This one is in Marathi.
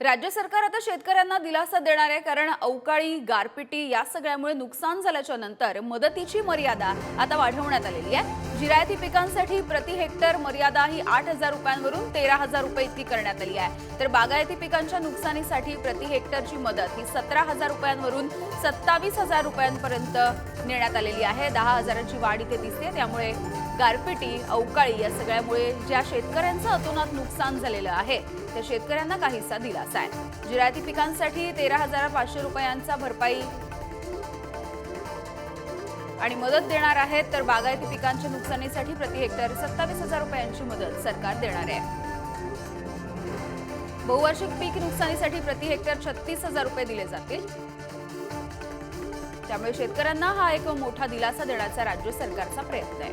राज्य सरकार आता शेतकऱ्यांना दिलासा देणार आहे कारण अवकाळी गारपिटी या सगळ्यामुळे नुकसान झाल्याच्यानंतर मदतीची मर्यादा आता वाढवण्यात आलेली आहे. जिरायती पिकांसाठी प्रति हेक्टर मर्यादा ही आठ हजार रुपयांवरून तेरा हजार रुपये इतकी करण्यात आली आहे. तर बागायती पिकांच्या नुकसानीसाठी प्रति हेक्टरची मदत ही सतरा हजार रुपयांवरून सत्तावीस हजार रुपयांपर्यंत नेण्यात आलेली आहे. दहा हजारांची वाढ इथे दिसते. त्यामुळे गारपिटी अवकाळी या सगळ्यामुळे ज्या शेतकऱ्यांचं अतोनात नुकसान झालेलं आहे त्या शेतकऱ्यांना काहीसा दिलासा आहे. जिरायती पिकांसाठी तेरा हजार पाचशे रुपयांचा भरपाई आणि मदत देणार आहेत तर बागायती पिकांच्या नुकसानीसाठी प्रति हेक्टर सत्तावीस हजार रुपयांची मदत सरकार देणार आहे. बहुवार्षिक पीक नुकसानीसाठी प्रति हेक्टर छत्तीस हजार रुपये दिले जातील. त्यामुळे शेतकऱ्यांना हा एक मोठा दिलासा देण्याचा राज्य सरकारचा प्रयत्न आहे.